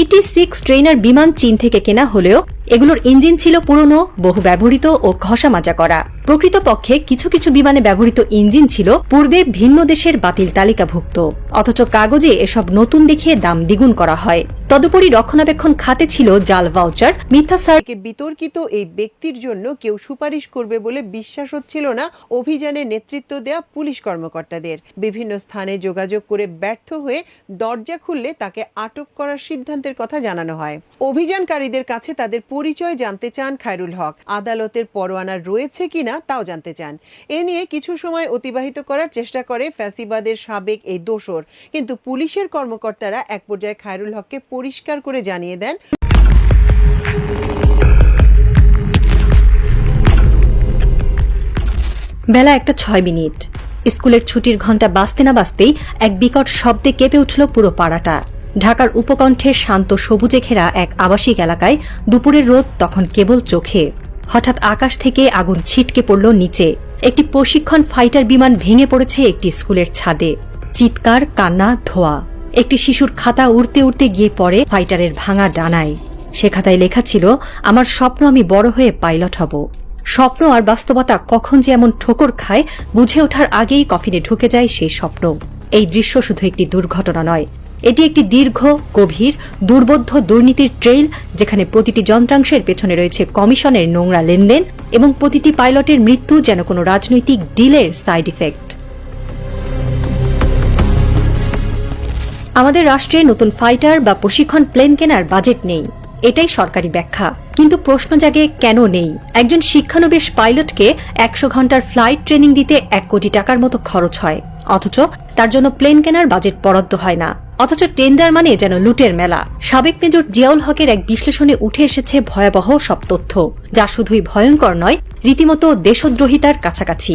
PT six trainer বিমান চীন থেকে কেনা হলেও এগুলোর ইঞ্জিন ছিল পুরনো বহু ব্যবহৃত ও ঘষা মাজা করা। প্রকৃতপক্ষে কিছু কিছু বিমানে ব্যবহৃত ইঞ্জিন ছিল পূর্বে ভিন্ন দেশের বাতিল তালিকাভুক্ত। অথচ কাগজে এসব নতুন দেখিয়ে দাম দ্বিগুণ করা হয়। তদুপরি রক্ষণাবেক্ষণ খাতে ছিল জাল ভাউচার, মিথ্যা থেকে বিতর্কিত এই ব্যক্তির জন্য কেউ সুপারিশ করবে বলে বিশ্বাস হচ্ছিল না অভিযানে নেতৃত্ব দেয়া পুলিশ কর্মকর্তাদের। বিভিন্ন স্থানে যোগাযোগ করে ব্যর্থ হয়ে দরজা খুললে তাকে আটক করার সিদ্ধান্তের কথা জানানো হয়। অভিযানকারীদের কাছে তাদের পরিচয় জানতে চান খায়রুল হক। আদালতের পরোয়ানা রয়েছে কিনা তাও জানতে চান। এ নিয়ে কিছু সময় অতিবাহিত করার চেষ্টা করে ফ্যাসিবাদের সাবেক এই দোসর। কিন্তু পুলিশের কর্মকর্তারা এক পর্যায়ে খায়রুল হককে পরিষ্কার করে জানিয়ে দেন। বেলা একটা ছয় মিনিট। স্কুলের ছুটির ঘণ্টা বাঁচতে না বাজতেই এক বিকট শব্দে কেঁপে উঠল পুরো পাড়াটা। ঢাকার উপকণ্ঠে শান্ত সবুজে ঘেরা এক আবাসিক এলাকায় দুপুরের রোদ তখন কেবল চোখে। হঠাৎ আকাশ থেকে আগুন ছিটকে পড়ল নিচে। একটি প্রশিক্ষণ ফাইটার বিমান ভেঙে পড়েছে একটি স্কুলের ছাদে। চিৎকার, কান্না, ধোয়া। একটি শিশুর খাতা উড়তে উড়তে গিয়ে পড়ে ফাইটারের ভাঙা ডানায়। সে খাতায় লেখা ছিল, আমার স্বপ্ন আমি বড় হয়ে পাইলট হব। স্বপ্ন আর বাস্তবতা কখন যে এমন ঠোকর খায়, বুঝে ওঠার আগেই কফিনে ঢুকে যায় সেই স্বপ্ন। এই দৃশ্য শুধু একটি দুর্ঘটনা নয় এটি একটি দীর্ঘ, গভীর, দুর্বোধ্য দুর্নীতির ট্রেইল যেখানে প্রতিটি যন্ত্রাংশের পেছনে রয়েছে কমিশনের নোংরা লেনদেন এবং প্রতিটি পাইলটের মৃত্যু যেন কোনো রাজনৈতিক ডিলের সাইড ইফেক্ট। আমাদের রাষ্ট্রে নতুন ফাইটার বা প্রশিক্ষণ প্লেন কেনার বাজেট নেই, এটাই সরকারি ব্যাখ্যা। কিন্তু প্রশ্ন জাগে, কেন নেই? একজন শিক্ষানবিশ পাইলটকে একশো ঘণ্টার ফ্লাইট ট্রেনিং দিতে এক কোটি টাকার মতো খরচ হয়, অথচ তার জন্য প্লেন কেনার বাজেট বরাদ্দ হয় না। অথচ টেন্ডার মানে যেন লুটের মেলা। সাবেক মেজর জিয়াউল হকের এক বিশ্লেষণে উঠে এসেছে ভয়াবহ সব তথ্য, যা শুধুই ভয়ঙ্কর নয়, রীতিমতো দেশদ্রোহিতার কাছাকাছি।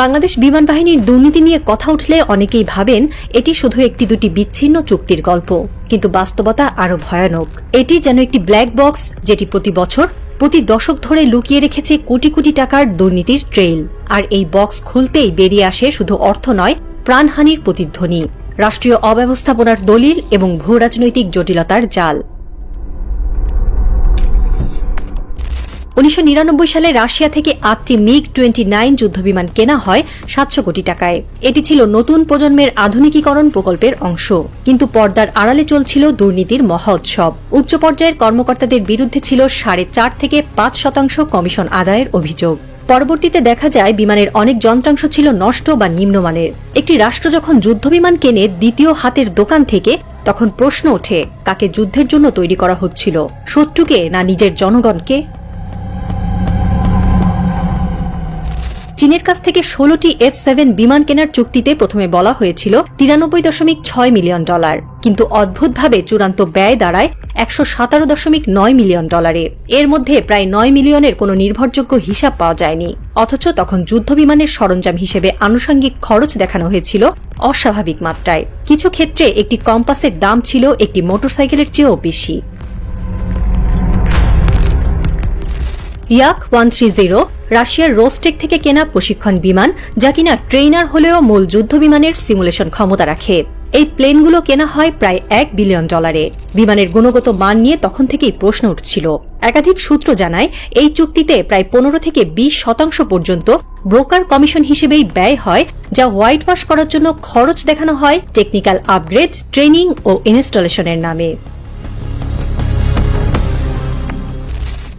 বাংলাদেশ বিমান বাহিনীর দুর্নীতি নিয়ে কথা উঠলে অনেকেই ভাবেন এটি শুধু একটি দুটি বিচ্ছিন্ন চুক্তির গল্প, কিন্তু বাস্তবতা আরও ভয়ানক। এটি যেন একটি ব্ল্যাক বক্স যেটি প্রতি বছর প্রতি দশক ধরে লুকিয়ে রেখেছে কোটি কোটি টাকার দুর্নীতির ট্রেইল। আর এই বক্স খুলতেই বেরিয়ে আসে শুধু অর্থ নয়, প্রাণহানির প্রতিধ্বনি। রাষ্ট্রীয় অব্যবস্থাপনার দলিল এবং ভূ রাজনৈতিক জটিলতার জাল। উনিশশো নিরানব্বই সালে রাশিয়া থেকে আটটি মিগ টোয়েন্টি নাইন যুদ্ধবিমান কেনা হয় সাতশো কোটি টাকায়। এটি ছিল নতুন প্রজন্মের আধুনিকীকরণ প্রকল্পের অংশ। কিন্তু পর্দার আড়ালে চলছিল দুর্নীতির মহোৎসব। উচ্চ পর্যায়ের কর্মকর্তাদের বিরুদ্ধে ছিল সাড়ে চার থেকে পাঁচ শতাংশ কমিশন আদায়ের অভিযোগ। পরবর্তীতে দেখা যায়, বিমানের অনেক যন্ত্রাংশ ছিল নষ্ট বা নিম্নমানের। একটি রাষ্ট্র যখন যুদ্ধবিমান কেনে দ্বিতীয় হাতের দোকান থেকে, তখন প্রশ্ন ওঠে, কাকে যুদ্ধের জন্য তৈরি করা হচ্ছিল? শত্রুকে না নিজের জনগণকে? চীনের কাছ থেকে ষোলোটি এফ সেভেন বিমান কেনার চুক্তিতে প্রথমে বলা হয়েছিল তিরানব্বই দশমিক ছয় মিলিয়ন ডলার। কিন্তু অদ্ভুতভাবে চূড়ান্ত ব্যয় দাঁড়ায় একশো সাতারো দশমিক নয় মিলিয়ন ডলারে। এর মধ্যে প্রায় নয় মিলিয়নের কোনো নির্ভরযোগ্য হিসাব পাওয়া যায়নি। অথচ তখন যুদ্ধবিমানের সরঞ্জাম হিসেবে আনুষঙ্গিক খরচ দেখানো হয়েছিল অস্বাভাবিক মাত্রায়। কিছু ক্ষেত্রে একটি কম্পাসের দাম ছিল একটি মোটরসাইকেলের চেয়েও বেশি। ইয়াক ওয়ান থ্রি জিরো, রাশিয়ার রোস্টেক থেকে কেনা প্রশিক্ষণ বিমান, যা কিনা ট্রেইনার হলেও মূল যুদ্ধ বিমানের সিমুলেশন ক্ষমতা রাখে। এই প্লেনগুলো কেনা হয় প্রায় এক বিলিয়ন ডলারে। বিমানের গুণগত মান নিয়ে তখন থেকেই প্রশ্ন উঠছিল। একাধিক সূত্র জানায়, এই চুক্তিতে প্রায় পনেরো থেকে বিশ শতাংশ পর্যন্ত ব্রোকার কমিশন হিসেবেই ব্যয় হয়, যা হোয়াইট ওয়াশ করার জন্য খরচ দেখানো হয় টেকনিক্যাল আপগ্রেড ট্রেনিং ও ইনস্টলেশনের নামে।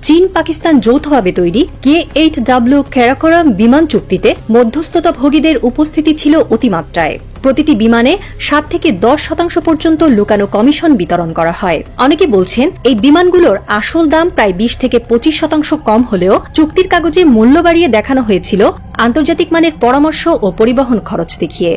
চীন পাকিস্তান যৌথভাবে তৈরি কে এইট ডাব্লিউ ক্যারাকোরাম বিমান চুক্তিতে মধ্যস্থতাভোগীদের উপস্থিতি ছিল অতিমাত্রায়। প্রতিটি বিমানে সাত থেকে দশ শতাংশ পর্যন্ত লুকানো কমিশন বিতরণ করা হয়। অনেকে বলছেন, এই বিমানগুলোর আসল দাম প্রায় বিশ থেকে পঁচিশ শতাংশ কম হলেও চুক্তির কাগজে মূল্য বাড়িয়ে দেখানো হয়েছিল আন্তর্জাতিক মানের পরামর্শ ও পরিবহন খরচ দেখিয়ে।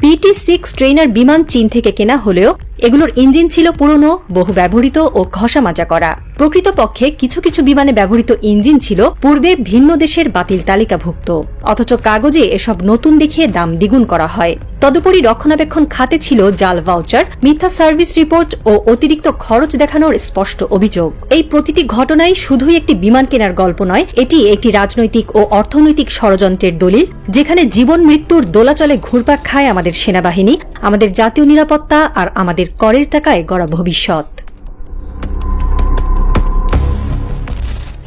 পিটি সিক্স ট্রেনার বিমান চীন থেকে কেনা হলেও এগুলোর ইঞ্জিন ছিল পুরনো, বহু ব্যবহৃত ও ঘষা মাজা করা। প্রকৃতপক্ষে কিছু কিছু বিমানে ব্যবহৃত ইঞ্জিন ছিল পূর্বে ভিন্ন দেশের বাতিল তালিকাভুক্ত। অথচ কাগজে এসব নতুন দেখিয়ে দাম দ্বিগুণ করা হয়। তদুপরি রক্ষণাবেক্ষণ খাতে ছিল জাল ভাউচার, মিথ্যা সার্ভিস রিপোর্ট ও অতিরিক্ত খরচ দেখানোর স্পষ্ট অভিযোগ। এই প্রতিটি ঘটনাই শুধুই একটি বিমান কেনার গল্প নয়, এটি একটি রাজনৈতিক ও অর্থনৈতিক ষড়যন্ত্রের দলিল, যেখানে জীবন মৃত্যুর দোলাচলে ঘুরপাক খায় আমাদের সেনাবাহিনী, আমাদের জাতীয় নিরাপত্তা আর আমাদের করের টাকায় গড়া ভবিষ্যৎ।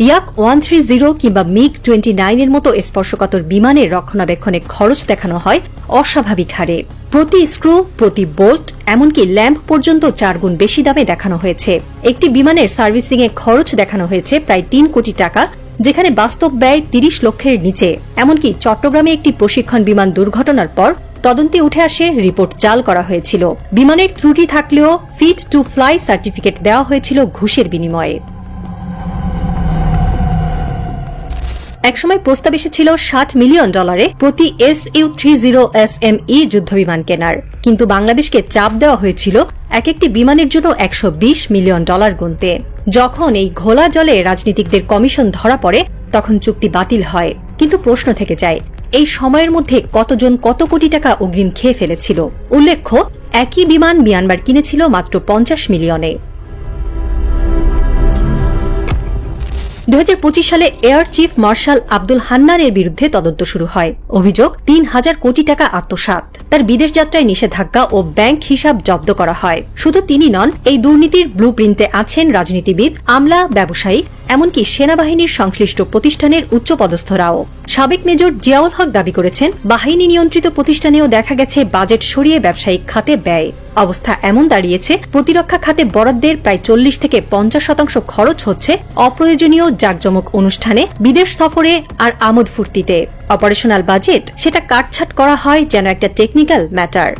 ইয়াক ওয়ান থ্রি জিরো কিংবা মিগ টোয়েন্টি নাইনের মতো স্পর্শকাতর বিমানের রক্ষণাবেক্ষণে খরচ দেখানো হয় অস্বাভাবিক হারে। প্রতি স্ক্রু, প্রতি বোল্ট, এমনকি ল্যাম্প পর্যন্ত চার গুণ বেশি দামে দেখানো হয়েছে। একটি বিমানের সার্ভিসিংয়ে খরচ দেখানো হয়েছে প্রায় তিন কোটি টাকা, যেখানে বাস্তব ব্যয় তিরিশ লক্ষের নিচে। এমনকি চট্টগ্রামে একটি প্রশিক্ষণ বিমান দুর্ঘটনার পর তদন্তে উঠে আসে রিপোর্ট জাল করা হয়েছিল। বিমানের ত্রুটি থাকলেও ফিট টু ফ্লাই সার্টিফিকেট দেওয়া হয়েছিল ঘুষের বিনিময়ে। একসময় প্রস্তাব এসেছিল ষাট মিলিয়ন ডলারে প্রতি S U three zero S M E যুদ্ধবিমান কেনার। কিন্তু বাংলাদেশকে চাপ দেওয়া হয়েছিল এক একটি বিমানের জন্য একশো বিশ মিলিয়ন ডলার গুনতে। যখন এই ঘোলা জলে রাজনীতিকদের কমিশন ধরা পড়ে, তখন চুক্তি বাতিল হয়। কিন্তু প্রশ্ন থেকে যায়, এই সময়ের মধ্যে কতজন কত কোটি টাকা অগ্রিম খেয়ে ফেলেছিল? উল্লেখ্য, একই বিমান মিয়ানমার কিনেছিল মাত্র পঞ্চাশ মিলিয়নে। দু হাজার পঁচিশ সালে এয়ার চিফ মার্শাল আব্দুল হান্নানের বিরুদ্ধে তদন্ত শুরু হয়। অভিযোগ, তিন হাজার কোটি টাকা আত্মসাত তার বিদেশ যাত্রায় নিষেধাজ্ঞা ও ব্যাংক হিসাব জব্দ করা হয়। শুধু তিনি নন, এই দুর্নীতির ব্লু আছেন রাজনীতিবিদ, আমলা, ব্যবসায়ী, এমনকি সেনাবাহিনীর সংশ্লিষ্ট প্রতিষ্ঠানের উচ্চপদস্থরাও। সাবেক মেজর জিয়াউল হক দাবি করেছেন, বাহিনী নিয়ন্ত্রিত প্রতিষ্ঠানেও দেখা গেছে বাজেট সরিয়ে ব্যবসায়িক খাতে ব্যয়। অবস্থা এমন দাঁড়িয়েছে, প্রতিরক্ষা খাতে বরাদ্দের প্রায় চল্লিশ থেকে পঞ্চাশ শতাংশ খরচ হচ্ছে অপ্রয়োজনীয় জাকজমক অনুষ্ঠানে বিদেশ সফরে আর আমোদ ফুর্তিতে। অপারেশনাল বাজেট সেটা কাটছাট করা হয় যেন একটা টেকনিক্যাল ম্যাটার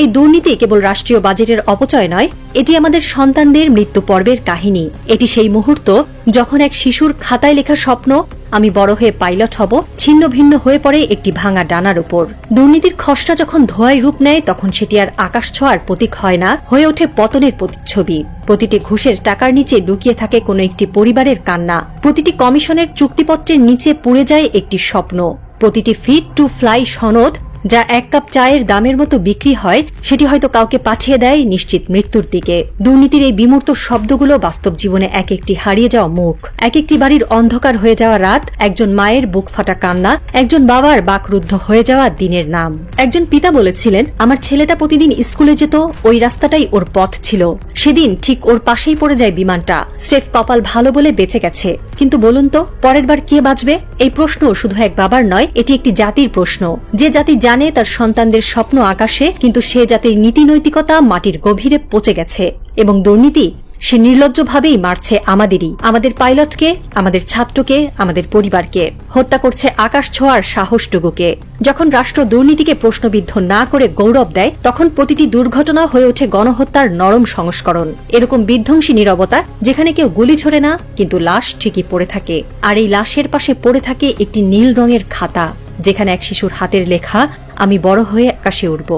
এই দুর্নীতি কেবল রাষ্ট্রীয় বাজেটের অপচয় নয়, এটি আমাদের সন্তানদের মৃত্যু পর্বের কাহিনী। এটি সেই মুহূর্ত যখন এক শিশুর খাতায় লেখা স্বপ্ন, আমি বড় হয়ে পাইলট হব ছিন্ন ভিন্ন হয়ে পড়ে একটি ভাঙা ডানার উপর। দুর্নীতির খসড়া যখন ধোয়ায় রূপ নেয়, তখন সেটি আর আকাশ ছোঁয়ার প্রতীক হয় না, হয়ে ওঠে পতনের প্রতিচ্ছবি। প্রতিটি ঘুষের টাকার নিচে লুকিয়ে থাকে কোনো একটি পরিবারের কান্না। প্রতিটি কমিশনের চুক্তিপত্রের নিচে পুড়ে যায় একটি স্বপ্ন। প্রতিটি ফিট টু ফ্লাই সনদ যা এক কাপ চায়ের দামের মতো বিক্রি হয়, সেটি হয়তো কাউকে পাঠিয়ে দেয় নিশ্চিত মৃত্যুর দিকে। দুর্নীতির এই বিমূর্ত শব্দগুলো বাস্তব জীবনে এক একটি হারিয়ে যাওয়া মুখ। এক একটি বাড়ির অন্ধকার হয়ে যাওয়া রাত, একজন মায়ের বুক ফাটা কান্না, একজন বাবার বাকরুদ্ধ হয়ে যাওয়া দিনের নাম। একজন পিতা বলেছিলেন, আমার ছেলেটা প্রতিদিন স্কুলে যেত, ওই রাস্তাটাই ওর পথ ছিল। সেদিন ঠিক ওর পাশেই পড়ে যায় বিমানটা। স্রেফ কপাল ভালো বলে বেঁচে গেছে। কিন্তু বলুন তো, পরের বার কে বাঁচবে? এই প্রশ্ন শুধু এক বাবার নয়, এটি একটি জাতির প্রশ্ন। যে জাতি জানে তার সন্তানদের স্বপ্ন আকাশে, কিন্তু সে জাতির নীতি নৈতিকতা মাটির গভীরে পচে গেছে এবং দুর্নীতি, সে নির্লজ্জভাবেই মারছে আমাদেরই, আমাদের পাইলটকে, আমাদের ছাত্রকে, আমাদের পরিবারকে। হত্যা করছে আকাশ ছোঁয়ার সাহসটুকুকে। যখন রাষ্ট্র দুর্নীতিকে প্রশ্নবিদ্ধ না করে গৌরব দেয়, তখন প্রতিটি দুর্ঘটনা হয়ে ওঠে গণহত্যার নরম সংস্করণ। এরকম বিধ্বংসী নীরবতা, যেখানে কেউ গুলি ছোড়ে না, কিন্তু লাশ ঠিকই পড়ে থাকে। আর এই লাশের পাশে পড়ে থাকে একটি নীল রঙের খাতা। যেখানে এক শিশুর হাতের লেখা, আমি বড় হয়ে আকাশে উড়ব।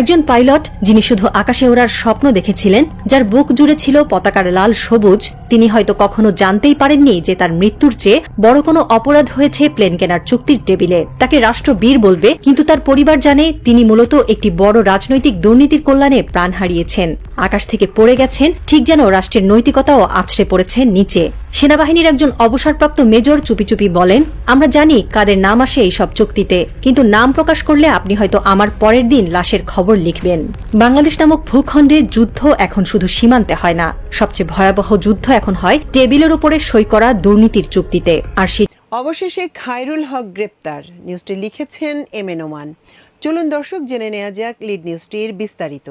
একজন পাইলট, যিনি শুধু আকাশে ওড়ার স্বপ্ন দেখেছিলেন, যার বুক জুড়ে ছিল পতাকার লাল সবুজ, তিনি হয়তো কখনো জানতেই পারেননি যে তার মৃত্যুর চেয়ে বড় কোনো অপরাধ হয়েছে প্লেন কেনার চুক্তির টেবিলে। তাকে রাষ্ট্রবীর বলবে, কিন্তু তার পরিবার জানে তিনি মূলত একটি বড় রাজনৈতিক দুর্নীতির কল্যাণে প্রাণ হারিয়েছেন। আকাশ থেকে পড়ে গেছেন, ঠিক যেন রাষ্ট্রের নৈতিকতাও আছড়ে পড়েছে নিচে। সেনাবাহিনীর একজন অবসরপ্রাপ্ত মেজর চুপি চুপি বলেন, আমরা জানি কাদের নাম আসে এই সব চুক্তিতে, কিন্তু নাম প্রকাশ করলে আপনি হয়তো আমার পরের দিন লাশের খবর লিখবেন। বাংলাদেশ নামক ভূখণ্ডে যুদ্ধ এখন শুধু সীমান্তে হয় না, সবচেয়ে ভয়াবহ যুদ্ধ এখন হয় টেবিলের উপরে সই করা দুর্নীতির চুক্তিতে। আর সেই অবশেষে খায়রুল হক গ্রেপ্তার, নিউজটি লিখেছেন এম এ নোমান চলুন দর্শক জেনে নেওয়া যাক লিড নিউজটির বিস্তারিত।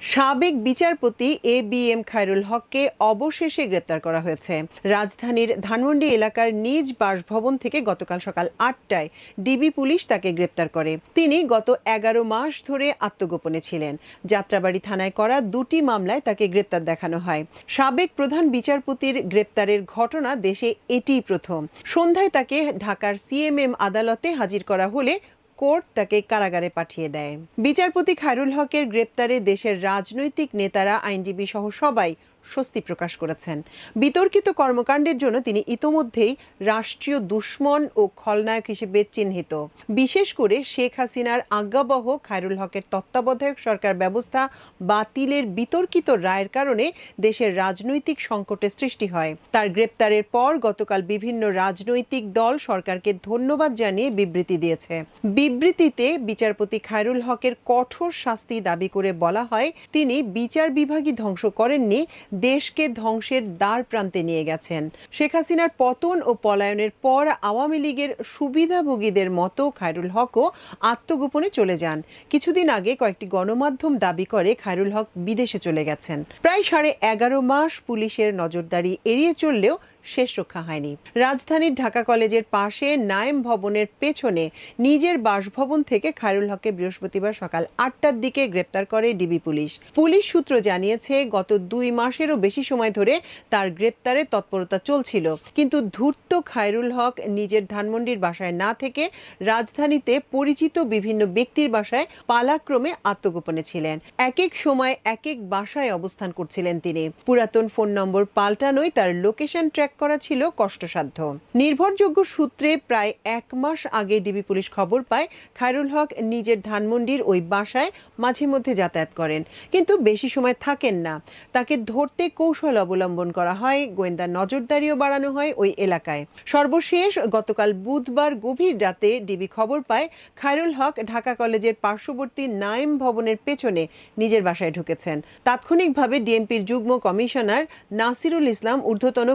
সাবেক বিচারপতি এ বি এম খায়রুল হককে অবশেষে গ্রেপ্তার করা হয়েছে। রাজধানীর ধানমন্ডি এলাকার নিজ বাসভবন থেকে গতকাল সকাল আটটায় ডিবি পুলিশ তাকে গ্রেপ্তার করে। তিনি গত এগারো মাস ধরে আত্মগোপনে ছিলেন। যাত্রাবাড়ি থানায় করা দুটি মামলায় তাকে গ্রেপ্তার দেখানো হয়। সাবেক প্রধান বিচারপতির গ্রেপ্তারের ঘটনা দেশে এটিই প্রথম। সন্ধ্যায় তাকে ঢাকার সিএমএম আদালতে হাজির করা হলে কোর্ট তাকে কারাগারে পাঠিয়ে দেয়। বিচারপতি খায়রুল হকের গ্রেপ্তারে দেশের রাজনৈতিক নেতারা, আইনজীবী সহ সবাই স্বস্তি প্রকাশ করেছেন। বিতর্কিত কর্মকাণ্ডের জন্য তিনি ইতোমধ্যেই রাষ্ট্রীয় দুশ্মন ও খলনায়ক হিসেবে চিহ্নিত। বিশেষ করে শেখ হাসিনার আজ্ঞাবহ খায়রুল হকের তত্ত্বাবধায়ক সরকার ব্যবস্থা বাতিলের বিতর্কিত রায়ের কারণে দেশের রাজনৈতিক সংকটের সৃষ্টি হয়। তার গ্রেপ্তারের পর গতকাল বিভিন্ন রাজনৈতিক দল সরকারকে ধন্যবাদ জানিয়ে বিবৃতি দিয়েছে। বিবৃতিতে বিচারপতি খায়রুল হকের কঠোর শাস্তি দাবি করে বলা হয়, তিনি বিচার বিভাগই ধ্বংস করেননি দেশকে ধ্বংসের দ্বার প্রান্তে নিয়ে গেছেন। শেখ হাসিনার পতন ও পলায়নের পর আওয়ামী লীগের সুবিধাভোগীদের মতো খায়রুল হকও আত্মগোপনে চলে যান। কিছুদিন আগে কয়েকটি গণমাধ্যম দাবি করে খায়রুল হক বিদেশে চলে গেছেন। প্রায় সাড়ে এগারো মাস পুলিশের নজরদারি এড়িয়ে চললেও শেষ রক্ষা হয়নি। রাজধানীর ঢাকা কলেজের পাশে নায়েম ভবনের পেছনে নিজের বাসভবন থেকে খায়রুল হককে বৃহস্পতিবার সকাল আটটার দিকে গ্রেপ্তার করে ডিবি পুলিশ। পুলিশ সূত্র জানিয়েছে, গত দুই মাসেরও বেশি সময় ধরে তার গ্রেপ্তারে তৎপরতা চলছিল। কিন্তু ধূর্ত খায়রুল হক নিজের ধানমন্ডির বাসায় না থেকে রাজধানীতে পরিচিত বিভিন্ন ব্যক্তির বাসায় পালাক্রমে আত্মগোপনে ছিলেন। এক এক সময় এক এক বাসায় অবস্থান করছিলেন তিনি। পুরাতন ফোন নম্বর পাল্টানোই তার লোকেশন ট্র্যাক করা ছিল কষ্টসাধ্য। নির্ভরযোগ্য সূত্রে প্রায় এক মাস আগে ডিবি পুলিশ খবর পায়, খায়রুল হক নিজের ধানমন্ডির ওই বাসায় মাঝে মধ্যে যাতায়াত করেন। কিন্তু বেশি সময় থাকেন না। তাকে ধরতে কৌশল অবলম্বন করা হয়, গোয়েন্দা নজরদারিও বাড়ানো হয় ওই এলাকায়। সর্বশেষ গতকাল বুধবার গভীর রাতে ডিবি খবর পায়, খায়রুল হক ঢাকা কলেজের পার্শ্ববর্তী নাইম ভবনের পেছনে নিজের বাসায় ঢুকেছেন। তাৎক্ষণিকভাবে ডিএমপির যুগ্ম কমিশনার নাসিরুল ইসলাম ঊর্ধ্বতন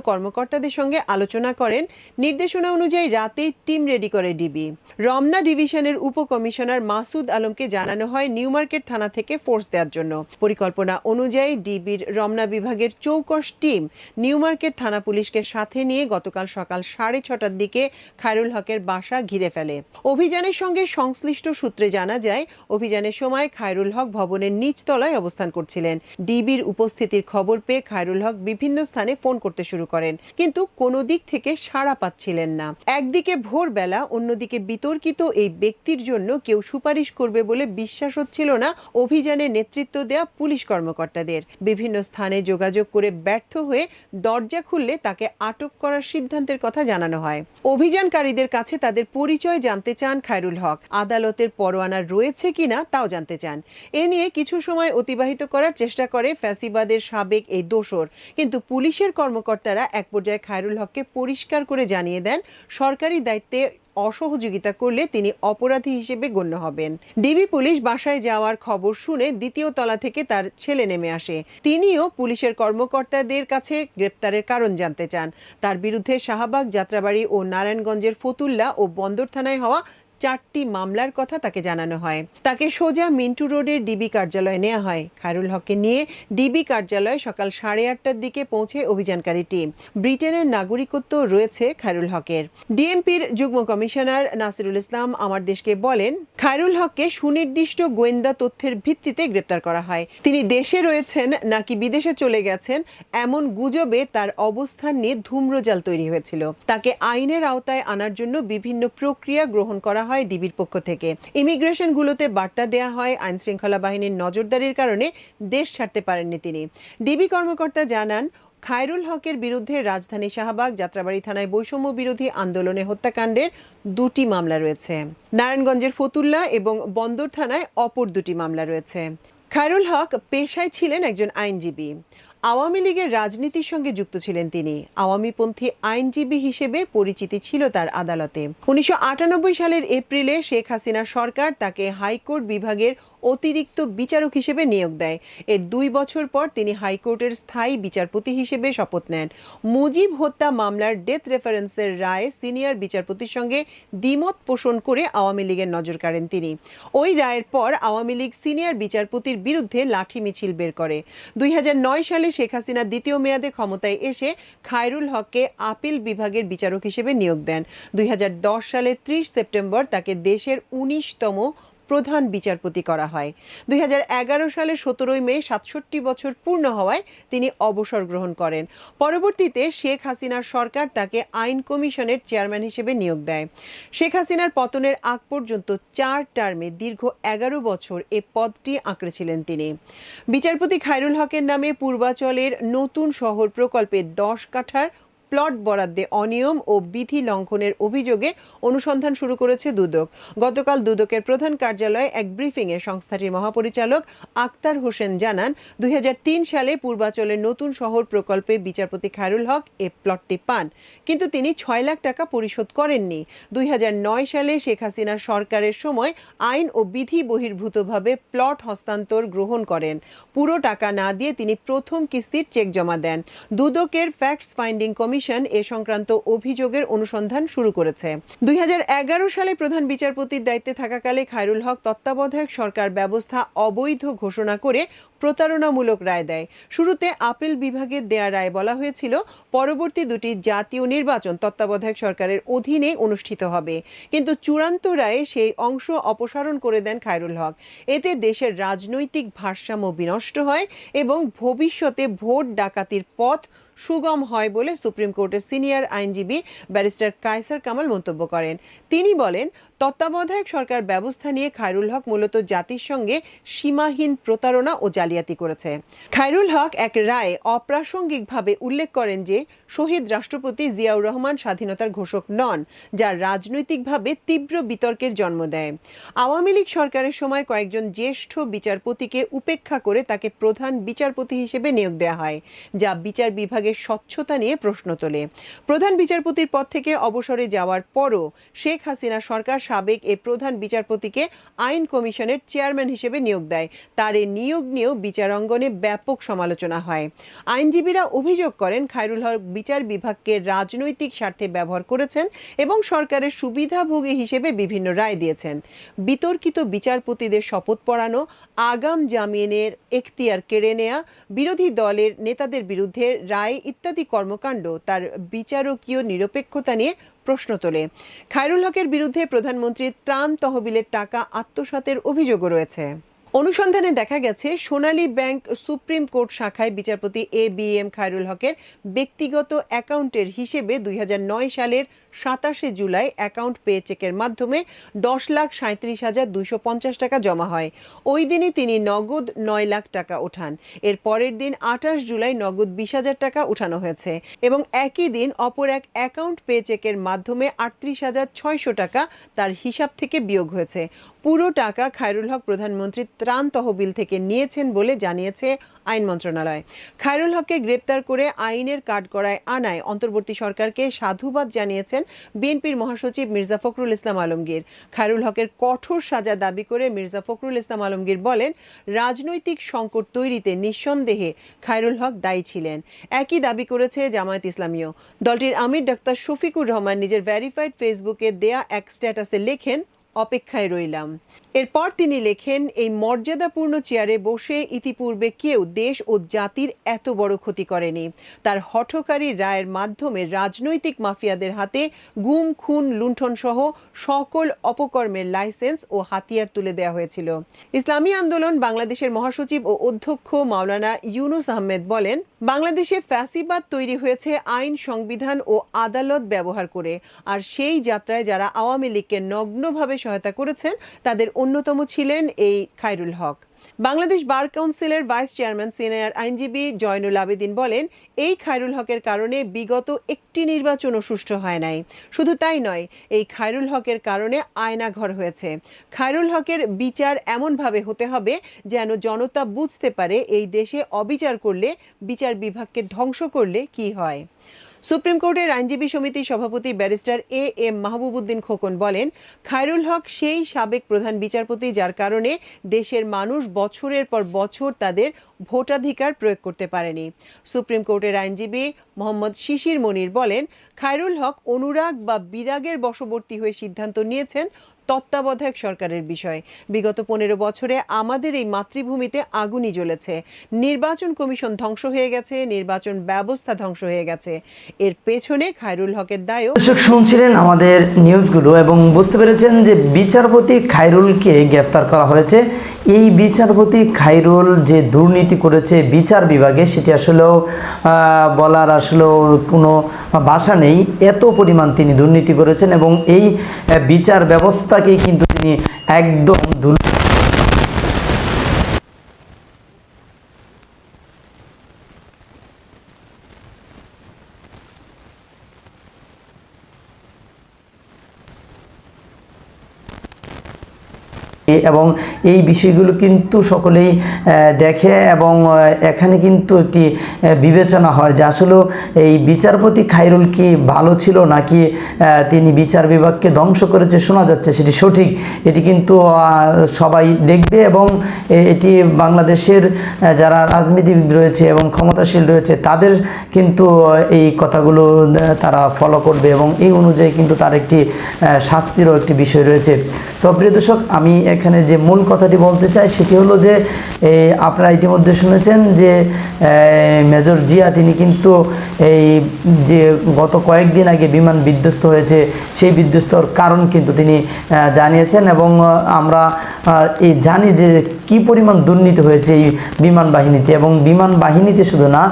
কর্মকর্তাদের সঙ্গে আলোচনা করেন। নির্দেশনা অনুযায়ী রাতেই টিম রেডি করে ডিবি। রমনা ডিভিশনের উপকমিশনার মাসুদ আলমকে জানানো হয় নিউ মার্কেট থানা থেকে ফোর্স দেওয়ার জন্য। পরিকল্পনা অনুযায়ী ডিবির রমনা বিভাগের চৌকস টিম নিউ মার্কেট থানা পুলিশকে সাথে নিয়ে গতকাল সকাল সাড়ে ছটার দিকে খায়রুল হকের বাসা ঘিরে ফেলে। অভিযানের সঙ্গে সংশ্লিষ্ট সূত্রে জানা যায়, অভিযানের সময় খায়রুল হক ভবনের নিচতলায় অবস্থান করছিলেন। ডিবির উপস্থিতির খবর পেয়ে খায়রুল হক বিভিন্ন স্থানে ফোন করতে শুরু করেন। কিন্তু কোনো দিক থেকে সাড়া পাচ্ছিলেন না। একদিকে ভোরবেলা, অন্যদিকে বিতর্কিত এই ব্যক্তির জন্য কেউ সুপারিশ করবে বলে বিশ্বাস হচ্ছিল না অভিযানে নেতৃত্ব দেয়া পুলিশ কর্মকর্তাদের। বিভিন্ন স্থানে যোগাযোগ করে ব্যর্থ হয়ে দরজা খুললে তাকে আটক করার সিদ্ধান্তের কথা জানানো হয়। অভিযানকারীদের কাছে তাদের পরিচয় জানতে চান খায়রুল হক। আদালতের পরোয়ানা রয়েছে কিনা তাও জানতে চান। এ নিয়ে কিছু সময় অতিবাহিত করার চেষ্টা করে ফ্যাসিবাদের সাবেক এই দোসর। কিন্তু পুলিশের কর্মকর্তারা এক পর্যায়ে খায়রুল হককে পরিষ্কার করে জানিয়ে দেন, সরকারি দায়িত্বে অসহযোগিতা করলে তিনি অপরাধী হিসেবে গণ্য হবেন। ডিবি পুলিশ বাসায় যাওয়ার খবর শুনে দ্বিতীয় তলা থেকে তার ছেলে নেমে আসে। তিনিও পুলিশের কর্মকর্তাদের কাছে গ্রেপ্তারের কারণ জানতে চান। তার বিরুদ্ধে শাহবাগ, যাত্রাবাড়ি ও নারায়ণগঞ্জের ফতুল্লা ও বন্দর থানায় হওয়া চারটি মামলার কথা তাকে জানানো হয়। তাকে সোজা মিন্টু রোডের ডিবি কার্যালয়ে নেওয়া হয়। খায়রুল হককে নিয়ে ডিবি কার্যালয়ে সকাল সাড়ে আটটার দিকে পৌঁছে অভিযানকারী টিম। ব্রিটেনের নাগরিকত্ব রয়েছে খায়রুল হকের। ডিএমপির যুগ্ম কমিশনার নাসিরুল ইসলাম আমার দেশকে বলেন, খায়রুল হককে সুনির্দিষ্ট গোয়েন্দা তথ্যের ভিত্তিতে গ্রেপ্তার করা হয়। তিনি দেশে রয়েছেন নাকি বিদেশে চলে গেছেন এমন গুজবে তার অবস্থান নিয়ে ধূম্রজাল তৈরি হয়েছিল। তাকে আইনের আওতায় আনার জন্য বিভিন্ন প্রক্রিয়া গ্রহণ করা হয়। ডিবির পক্ষ থেকে। ইমিগ্রেশনগুলোতে বার্তা দেওয়া হয় আইন শৃঙ্খলা বাহিনীর নজরদারির কারণে দেশ ছাড়তে পারেননি তিনি। ডিবি কর্মকর্তা জানান, খায়রুল হকের বিরুদ্ধে রাজধানী শাহবাগ যাত্রাবাড়ি থানায় বৈষম্য বিরোধী আন্দোলনে হত্যাকাণ্ডের দুটি মামলা রয়েছে। নারায়ণগঞ্জের ফতুল্লা এবং বন্দর থানায় অপর দুটি মামলা রয়েছে। খায়রুল হক পেশায় ছিলেন একজন আইনজীবী। আওয়ামী লীগের রাজনীতির সঙ্গে যুক্ত ছিলেন তিনি। আওয়ামীপন্থী আইনজীবী হিসেবে পরিচিতি ছিল তার আদালতে। উনিশশো সালের এপ্রিলে শেখ হাসিনা সরকার তাকে হাইকোর্ট বিভাগের অতিরিক্ত বিচারক হিসেবে নিয়োগ দেয়। এর দুই বছর পর তিনি হাইকোর্টের স্থায়ী বিচারপতি হিসেবে শপথ নেন। মুজিব হত্যা মামলার ডেথ রেফারেন্সের রায়ে সিনিয়র বিচারপতির সঙ্গে দ্বিমত পোষণ করে আওয়ামী লীগের নজর কাড়েন তিনি। ওই রায়ের পর আওয়ামী লীগ সিনিয়র বিচারপতির বিরুদ্ধে লাঠি মিছিল বের করে। দুই হাজার নয় সালে শেখ হাসিনা দ্বিতীয় মেয়াদে ক্ষমতায় এসে খায়রুল হককে আপিল বিভাগের বিচারক হিসেবে নিয়োগ দেন। দুই হাজার দশ সালের ত্রিশ সেপ্টেম্বর তাকে দেশের উনিশতম প্রধান বিচারপতি করা হয়। দুই সালের সতেরোই মে সাতষট্টি বছর পূর্ণ হওয়ায় তিনি অবসর গ্রহণ করেন। পরবর্তীতে শেখ হাসিনার সরকার তাকে আইন কমিশনের চেয়ারম্যান হিসেবে নিয়োগ দেয়। শেখ হাসিনার পতনের আগ পর্যন্ত চার টার্মে দীর্ঘ এগারো বছর এ পদটি আঁকড়েছিলেন তিনি। বিচারপতি খায়রুল হকের নামে পূর্বাচলের নতুন শহর প্রকল্পে দশ কাঠার প্লট বরাদ্দে অনিয়ম ও বিধি লঙ্ঘনের অভিযোগে অনুসন্ধান শুরু করেছে দুদক। গতকাল দুদকের প্রধান কার্যালয়ে এক ব্রিফিংয়ে সংস্থাটির মহাপরিচালক আক্তার হোসেন জানান, দুই হাজার তিন সালে পূর্বাচলের নতুন শহর প্রকল্পে বিচারপতি খায়রুল হক এ প্লটটি পান, কিন্তু তিনি ছয় লাখ টাকা পরিশোধ করেননি। দুই হাজার নয় সালে শেখ হাসিনার সরকারের সময় আইন ও বিধি বহির্ভূতভাবে প্লট হস্তান্তর গ্রহণ করেন। পুরো টাকা না দিয়ে তিনি প্রথম কিস্তির চেক জমা দেন। দুদকের ফ্যাক্টস ফাইন্ডিং কমিশন এ সংক্রান্ত অভিযোগের অনুসন্ধান শুরু করেছে। দুই হাজার এগারো সালে প্রধান বিচারপতির দায়িত্বে থাকাকালে খায়রুল হক তত্ত্বাবধায়ক সরকার ব্যবস্থা অবৈধ ঘোষণা করে প্রতারণামূলক রায় দেয়। শুরুতে আপিল বিভাগের দেয়া রায় বলা হয়েছিল, পরবর্তী দুটি জাতীয় নির্বাচন তত্ত্বাবধায়ক সরকারের অধীনে অনুষ্ঠিত হবে। কিন্তু চূড়ান্ত রায়ে সেই অংশ অপসারণ করে দেন খায়রুল হক। এতে দেশের রাজনৈতিক ভারসাম্য বিনষ্ট হয় এবং ভবিষ্যতে ভোট ডাকাতির পথ সুগম হয় বলে সুপ্রিম কোর্টের সিনিয়র আইনজীবী ব্যারিস্টার কায়সার কামাল মন্তব্য করেন। তিনি বলেন তত্ত্বাবধায়ক সরকার ব্যবস্থা নিয়ে খায়রুল হক মূলত জাতির সঙ্গে সীমাহীন প্রতারণা ও জালিয়াতি করেছে। খায়রুল হক এক রায়ে অপ্রাসঙ্গিকভাবে উল্লেখ করেন যে, শহীদ রাষ্ট্রপতি জিয়াউর রহমান স্বাধীনতার ঘোষক নন, যা রাজনৈতিকভাবে তীব্র বিতর্কের জন্ম দেয়। আওয়ামী লীগ সরকারের সময় কয়েকজন জ্যেষ্ঠ বিচারপতিকে উপেক্ষা করে তাকে প্রধান বিচারপতি হিসেবে নিয়োগ দেওয়া হয়, যা বিচার বিভাগের স্বচ্ছতা নিয়ে প্রশ্ন তোলে। প্রধান বিচারপতির পদ থেকে অবসরে যাওয়ার পরও শেখ হাসিনা সরকার সাবেক এ প্রধান বিচারপতিকে আইন কমিশনের চেয়ারম্যান হিসেবে নিয়োগ দেয়। তার এই নিয়োগ নিয়েও বিচারাঙ্গনে ব্যাপক সমালোচনা হয়। আইনজীবীরা অভিযোগ করেন, খায়রুল হক বিচার বিভাগকে রাজনৈতিক স্বার্থে ব্যবহার করেছেন এবং সরকারের সুবিধাভোগী হিসেবে বিভিন্ন রায় দিয়েছেন। বিতর্কিত বিচারপতিদের শপথ পড়ানো, আগাম জামিনের এখতিয়ার কেড়ে নেয়া, বিরোধী দলের নেতাদের বিরুদ্ধে রায় ইত্যাদি কর্মকাণ্ড, তার বিচারকীয় নিরপেক্ষতা নিয়ে প্রশ্ন তোলে। খায়রুল হকের বিরুদ্ধে প্রধানমন্ত্রীর ত্রাণ তহবিলের টাকা আত্মসাতের অভিযোগও রয়েছে। অনুসন্ধানে দেখা গেছে, সোনালী ব্যাংক সুপ্রিম কোর্ট শাখায় বিচারপতি এ বি এম খায়রুল হকের ব্যক্তিগত অ্যাকাউন্টের হিসেবে দুই হাজার নয় সালের সাতাশে জুলাই অ্যাকাউন্ট পে চেকের মাধ্যমে দশ লাখ সাঁত্রিশ হাজার দুইশো পঞ্চাশ টাকা জমা হয়। ওই দিনই তিনি নগদ নয় লাখ টাকা ওঠান। এর পরের দিন আঠাশ জুলাই নগদ বিশ হাজার টাকা উঠানো হয়েছে এবং একই দিন অপর এক অ্যাকাউন্ট পে চেকের মাধ্যমে আটত্রিশ হাজার ছয়শো টাকা তার হিসাব থেকে বিয়োগ হয়েছে। পুরো টাকা খায়রুল হক প্রধানমন্ত্রী ত্রাণ তহবিল থেকে নিয়েছেন বলে জানিয়েছে আইন মন্ত্রণালয়। খায়রুল হককে গ্রেপ্তার করে আইনের কাঠগড়ায় আনায় অন্তর্বর্তী সরকারকে সাধুবাদ জানিয়েছেন বিএনপির মহাসচিব মির্জা ফখরুল ইসলাম আলমগীর। খায়রুল হকের কঠোর সাজা দাবি করে মির্জা ফখরুল ইসলাম আলমগীর বলেন, রাজনৈতিক সংকট তৈরিতে নিঃসন্দেহে খায়রুল হক দায়ী ছিলেন। একই দাবি করেছে জামায়াত ইসলামীয় দলটির আমির ডাক্তার শফিকুর রহমান নিজের ভ্যারিফাইড ফেসবুকে দেয়া এক স্ট্যাটাসে লেখেন অপেক্ষায় রইলাম। এরপর তিনি লেখেন, এই মর্যাদাপূর্ণ চেয়ারে বসে ইতিপূর্বে কেউ দেশ ও জাতির এত বড় ক্ষতি করেনি। তার হঠকারী রায়ের মাধ্যমে রাজনৈতিক মাফিয়াদের হাতে গুম, খুন, লুণ্ঠন সহ সকল অপকর্মের লাইসেন্স ও হাতিয়ার তুলে দেওয়া হয়েছিল। ইসলামী আন্দোলন বাংলাদেশের মহাসচিব ও অধ্যক্ষ মাওলানা ইউনুস আহমেদ বলেন, বাংলাদেশে ফ্যাসিবাদ তৈরি হয়েছে আইন, সংবিধান ও আদালত ব্যবহার করে। আর সেই যাত্রায় যারা আওয়ামী লীগকে নগ্নভাবে সহায়তা করেছেন, তাদের অন্যতম ছিলেন এই খায়রুল হক। বাংলাদেশ বার কাউন্সিলের ভাইস চেয়ারম্যান, সিনিয়র আইনজীবী জয়নুল আবেদিন বলেন, এই খায়রুল হকের কারণে বিগত একটি নির্বাচনও সুষ্ঠু হয় নাই। শুধু তাই নয়, এই খায়রুল হকের কারণে আয়নাঘর হয়েছে। খায়রুল হকের বিচার এমনভাবে হতে হবে যেন জনতা বুঝতে পারে এই দেশে অবিচার করলে বিচার বিভাগকে ধ্বংস করলে কি হয়। সুপ্রিম কোর্টের আইনজীবী সমিতির সভাপতি barrister A M Mahbubuddin Khokon বলেন, খায়রুল হক সেই সাবেক প্রধান বিচারপতি যার কারণে দেশের মানুষ বছরের পর বছর তাদের ভোটাধিকার প্রয়োগ করতে পারেনি। সুপ্রিম কোর্টের আইনজীবী মোহাম্মদ শিশির মনির বলেন, খায়রুল হক অনুরাগ বা বিরাগের বশবর্তী হয়ে সিদ্ধান্ত নিয়েছেন তত্ত্বাবধায়ক সরকারের বিষয়। বিগত পনেরো বছরে আমাদের এই মাতৃভূমিতে আগুনই জ্বলেছে। নির্বাচন কমিশন ধ্বংস হয়ে গেছে, নির্বাচন ব্যবস্থা ধ্বংস হয়ে গেছে। এর পেছনে খায়রুল হকের দায়ও। শুনছিলেন আমাদের নিউজগুলো এবং বুঝতে পেরেছেন যে বিচারপতি খায়রুলকে গ্রেফতার করা হয়েছে। এই বিচারপতি খায়রুল যে দুর্নীতি করেছে বিচার বিভাগে, সেটি আসলেও বলার আসলেও কোনো ভাষা নেই। এত পরিমাণ তিনি দুর্নীতি করেছেন এবং এই বিচার বিচার ব্যবস্থাকেই কিন্তু তিনি একদম দুর এবং এই বিষয়গুলো কিন্তু সকলেই দেখে এবং এখানে কিন্তু একটি বিবেচনা হয় যে আসলে এই বিচারপতি খায়রুল কি ভালো ছিল নাকি তিনি বিচার বিভাগকে ধ্বংস করেছে শোনা যাচ্ছে সেটি সঠিক, এটি কিন্তু সবাই দেখবে এবং এটি বাংলাদেশের যারা রাজনীতিবিদ রয়েছে এবং ক্ষমতাশীল রয়েছে তাদের কিন্তু এই কথাগুলো তারা ফলো করবে এবং এই অনুযায়ী কিন্তু তার একটি শাস্তিরও একটি বিষয় রয়েছে। তো প্রিয় দর্শক, আমি এখানে যে মূল কথাটি বলতে চাই সেটি হলো যে আপনারা ইতিমধ্যে শুনেছেন যে মেজর জিয়া তিনি কিন্তু এই যে গত কয়েকদিন আগে বিমান বিধ্বস্ত হয়েছে, সেই বিধ্বস্তর কারণ কিন্তু তিনি জানিয়েছেন এবং আমরা এই জানি যে কি পরিমাণ দুর্নীতি হয়েছে এই বিমান বাহিনীতে এবং বিমান বাহিনীতে শুধু না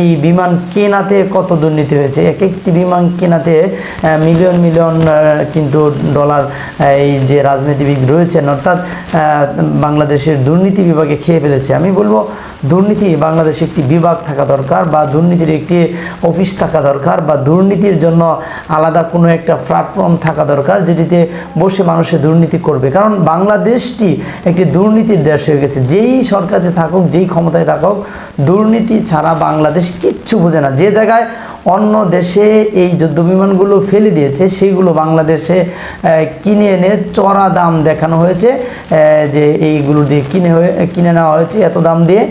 এই বিমান কেনাতে কত দুর্নীতি হয়েছে। এক একটি বিমান কেনাতে মিলিয়ন মিলিয়ন কিন্তু ডলার এই যে রাজনীতিবিদ রয়েছেন অর্থাৎ বাংলাদেশের দুর্নীতি বিভাগে খেয়ে ফেলেছে। আমি বলব, দুর্নীতি বাংলাদেশে একটি বিভাগ থাকা দরকার বা দুর্নীতির একটি অফিস থাকা দরকার বা দুর্নীতির জন্য আলাদা কোনো একটা প্ল্যাটফর্ম থাকা দরকার যেটিতে বসে মানুষে দুর্নীতি করবে। কারণ বাংলাদেশটি একটি দুর্নীতির দেশ হয়ে গেছে। যেই সরকারে থাকুক, যেই ক্ষমতায় থাকুক, দুর্নীতি ছাড়া বাংলাদেশ কিচ্ছু বোঝে না। যে জায়গায় অন্য দেশে এই যুদ্ধ বিমানগুলো ফেলে দিয়েছে, সেইগুলো বাংলাদেশে কিনে এনে চড়া দাম দেখানো হয়েছে যে এইগুলো দিয়ে কিনে হয়ে, কিনে নেওয়া হয়েছে, এত দাম দিয়ে।